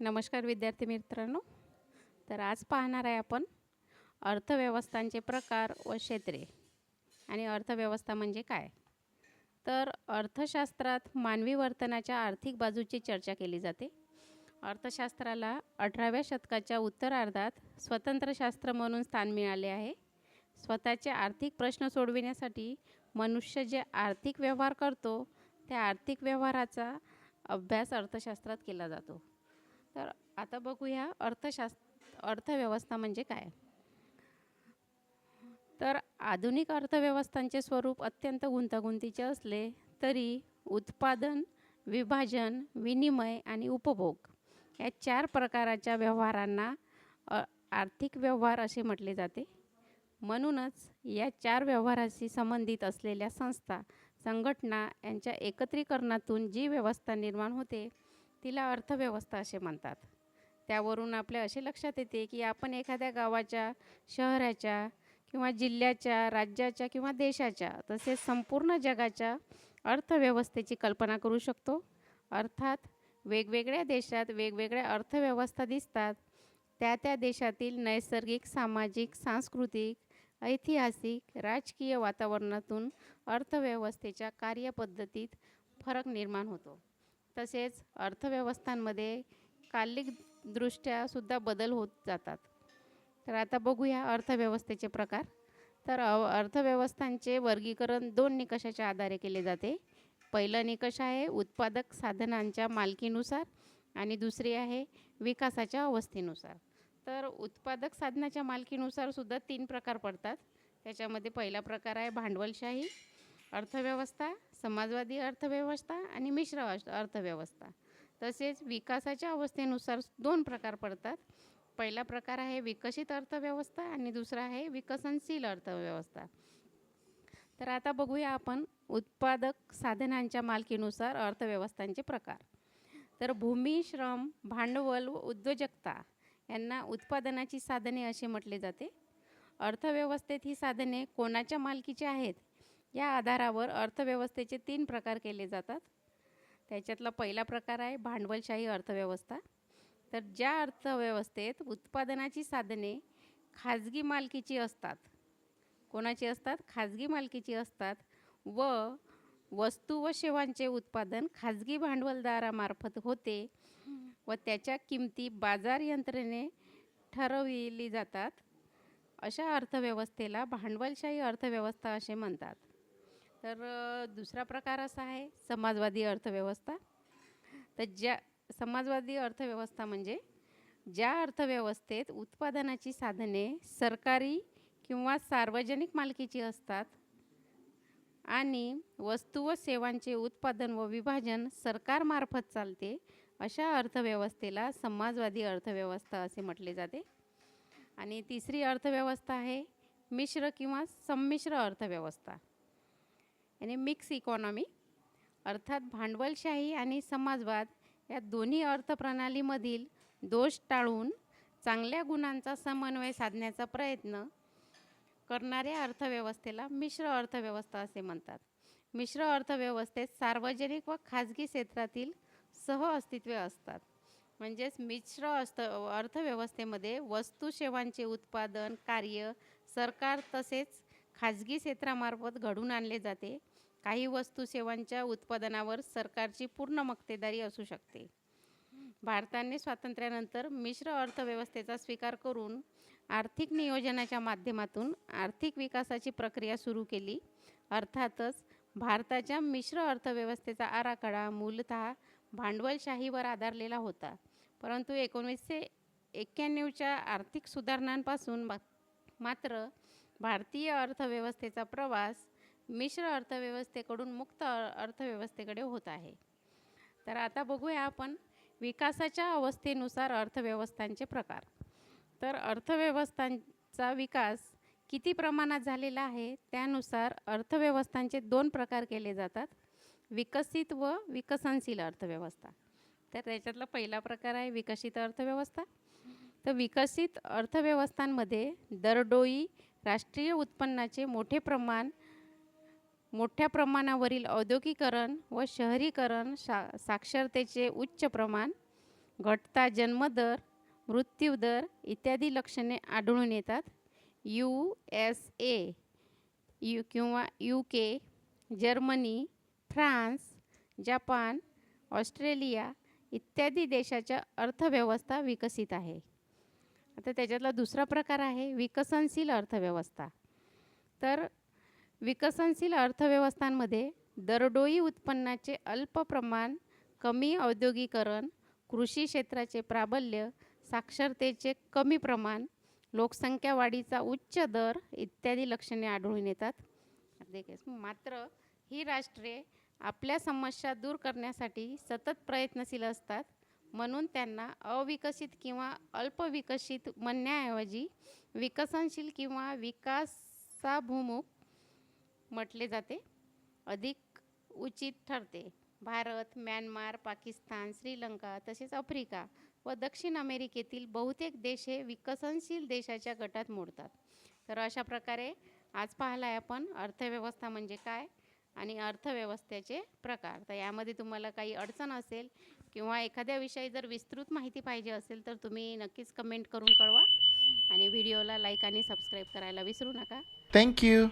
नमस्कार विद्यार्थी मित्रांनो. तर आज पाहणार आहे आपण अर्थव्यवस्थांचे प्रकार व क्षेत्रे. आणि अर्थव्यवस्था म्हणजे काय? तर अर्थशास्त्रात मानवी वर्तनाच्या आर्थिक बाजूची चर्चा केली जाते. अर्थशास्त्राला अठराव्या शतकाच्या उत्तरार्धात स्वतंत्र शास्त्र म्हणून स्थान मिळाले आहे. स्वतःचे आर्थिक प्रश्न सोडविण्यासाठी मनुष्य जे आर्थिक व्यवहार करतो त्या आर्थिक व्यवहाराचा अभ्यास अर्थशास्त्रात केला जातो. तर आता बघूया अर्थशास्त्र अर्थव्यवस्था म्हणजे काय? तर आधुनिक अर्थव्यवस्थांचे स्वरूप अत्यंत गुंतागुंतीचे असले तरी उत्पादन विभाजन विनिमय आणि उपभोग या चार प्रकाराच्या व्यवहारांना आर्थिक व्यवहार असे म्हटले जाते. म्हणूनच या चार व्यवहाराशी संबंधित असलेल्या संस्था संघटना यांच्या एकत्रीकरणातून जी व्यवस्था निर्माण होते तिला अर्थव्यवस्था असे म्हणतात. त्यावरून आपल्या असे लक्षात येते की आपण एखाद्या गावाच्या शहराच्या किंवा जिल्ह्याच्या राज्याच्या किंवा देशाच्या तसेच संपूर्ण जगाच्या अर्थव्यवस्थेची कल्पना करू शकतो. अर्थात वेगवेगळ्या देशात वेगवेगळ्या अर्थव्यवस्था दिसतात. त्या त्या देशातील नैसर्गिक सामाजिक सांस्कृतिक ऐतिहासिक राजकीय वातावरणातून अर्थव्यवस्थेच्या कार्यपद्धतीत फरक निर्माण होतो. तसेच अर्थव्यवस्थांमध्ये कालिकदृष्ट्यासुद्धा बदल होत जातात. तर आता बघूया अर्थव्यवस्थेचे प्रकार. तर अ- अर्थव्यवस्थांचे वर्गीकरण दोन निकषाच्या आधारे केले जाते. पहिलं निकष आहे उत्पादक साधनांच्या मालकीनुसार आणि दुसरी आहे विकासाच्या अवस्थेनुसार. तर उत्पादक साधनाच्या मालकीनुसार सुद्धा तीन प्रकार पडतात. त्याच्यामध्ये पहिला प्रकार आहे भांडवलशाही अर्थव्यवस्था समाजवादी अर्थव्यवस्था आणि मिश्र अर्थव्यवस्था. तसेच विकासाच्या अवस्थेनुसार दोन प्रकार पडतात. पहिला प्रकार आहे विकसित अर्थव्यवस्था आणि दुसरा आहे विकसनशील अर्थव्यवस्था. तर आता बघूया आपण उत्पादक साधनांच्या मालकीनुसार अर्थव्यवस्थांचे प्रकार. तर भूमी श्रम भांडवल व उद्योजकता यांना उत्पादनाची साधने असे म्हटले जाते. अर्थव्यवस्थेत ही साधने कोणाच्या मालकीची आहेत? या आधारावर अर्थव्यवस्थेचे तीन प्रकार केले जातात. त्याच्यातला पहिला प्रकार आहे भांडवलशाही अर्थव्यवस्था. तर ज्या अर्थव्यवस्थेत उत्पादनाची साधने खाजगी मालकीची असतात कोणाची असतात? खाजगी मालकीची असतात व वस्तू व सेवांचे उत्पादन खाजगी भांडवलदारामार्फत होते व त्याच्या किमती बाजार यंत्रणेने ठरविली जातात. अशा अर्थव्यवस्थेला भांडवलशाही अर्थव्यवस्था असे म्हणतात. तर दुसरा प्रकार असा आहे समाजवादी अर्थव्यवस्था. तर ज्या समाजवादी अर्थव्यवस्था म्हणजे ज्या अर्थव्यवस्थेत उत्पादनाची साधने सरकारी किंवा सार्वजनिक मालकीची असतात आणि वस्तू व सेवांचे उत्पादन व विभाजन सरकारमार्फत चालते अशा अर्थव्यवस्थेला समाजवादी अर्थव्यवस्था असे म्हटले जाते. आणि तिसरी अर्थव्यवस्था आहे मिश्र किंवा संमिश्र अर्थव्यवस्था. आणि मिक्स इकॉनॉमी अर्थात भांडवलशाही आणि समाजवाद या दोन्ही अर्थप्रणालीमधील दोष टाळून चांगल्या गुणांचा समन्वय साधण्याचा प्रयत्न करणाऱ्या अर्थव्यवस्थेला मिश्र अर्थव्यवस्था असे म्हणतात. मिश्र अर्थव्यवस्थेत सार्वजनिक व खाजगी क्षेत्रातील सहअस्तित्व असतात. म्हणजेच मिश्र अर्थ अर्थव्यवस्थेमध्ये वस्तू सेवांचे उत्पादन कार्य सरकार तसेच खाजगी क्षेत्रामार्फत घडून आणले जाते. काही वस्तू सेवांच्या उत्पादनावर सरकारची पूर्ण मक्तेदारी असू शकते. भारताने स्वातंत्र्यानंतर मिश्र अर्थव्यवस्थेचा स्वीकार करून आर्थिक नियोजनाच्या माध्यमातून आर्थिक विकासाची प्रक्रिया सुरू केली. अर्थातच भारताच्या मिश्र अर्थव्यवस्थेचा आराखडा मूलतः भांडवलशाहीवर आधारलेला होता. परंतु एकोणीसशे एक्क्याण्णवच्या आर्थिक सुधारणांपासून मा मात्र भारतीय अर्थव्यवस्थेचा प्रवास मिश्र अर्थव्यवस्थेकडून मुक्त अर्थव्यवस्थेकडे होत आहे. तर आता बघूया आपण विकासाच्या अवस्थेनुसार अर्थव्यवस्थांचे प्रकार. तर अर्थव्यवस्थांचा विकास किती प्रमाणात झालेला आहे? त्यानुसार अर्थव्यवस्थांचे दोन प्रकार केले जातात. विकसित व विकसनशील अर्थव्यवस्था. तर त्याच्यातला पहिला प्रकार आहे विकसित अर्थव्यवस्था. तर विकसित अर्थव्यवस्थांमध्ये दरडोई राष्ट्रीय उत्पन्नाचे मोठे प्रमाण मोठ्या प्रमाणावरील औद्योगिकरण व शहरीकरण शा साक्षरतेचे उच्च प्रमाण घटता जन्मदर मृत्यूदर इत्यादी लक्षणे आढळून येतात. यू एस ए यू किंवा U K Germany France Japan Australia इत्यादी देशाच्या अर्थव्यवस्था विकसित आहे. आता त्याच्यातला दुसरा प्रकार आहे विकसनशील अर्थव्यवस्था. तर विकसनशील अर्थव्यवस्थांमध्ये दरडोई उत्पन्नाचे अल्प प्रमाण कमी औद्योगिकरण कृषी क्षेत्राचे प्राबल्य साक्षरतेचे कमी प्रमाण लोकसंख्या वाढीचा उच्च दर इत्यादी लक्षणे आढळून येतात. मात्र ही राष्ट्रे आपल्या समस्या दूर करण्यासाठी सतत प्रयत्नशील असतात म्हणून त्यांना अविकसित किंवा अल्पविकसित म्हणण्याऐवजी विकसनशील किंवा विकासाभिमुख म्हटले जाते. अधिक उचित ठरते. भारत म्यानमार पाकिस्तान श्रीलंका तसेच आफ्रिका व दक्षिण अमेरिकेतील बहुतेक देश हे विकसनशील देशाच्या गटात मोडतात. तर अशा प्रकारे आज पाहिला आहे आपण अर्थव्यवस्था म्हणजे काय आणि अर्थव्यवस्थेचे प्रकार. तर यामध्ये तुम्हाला काही अडचण असेल किंवा एखाद्या विषयी जर विस्तृत माहिती पाहिजे असेल तर तुम्ही नक्कीच कमेंट करून कळवा आणि व्हिडिओला लाईक आणि सबस्क्राईब करायला विसरू नका. थँक्यू.